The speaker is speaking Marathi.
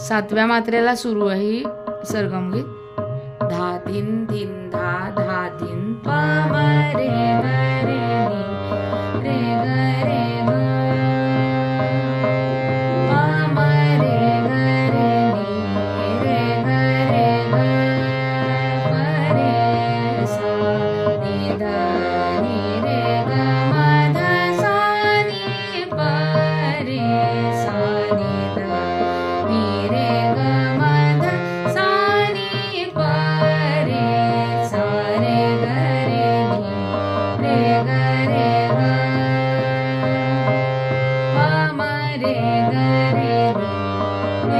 सातव्या मात्रेला सुरू आहे ही सरगम गीत. धा तीन तीन धा धा तीन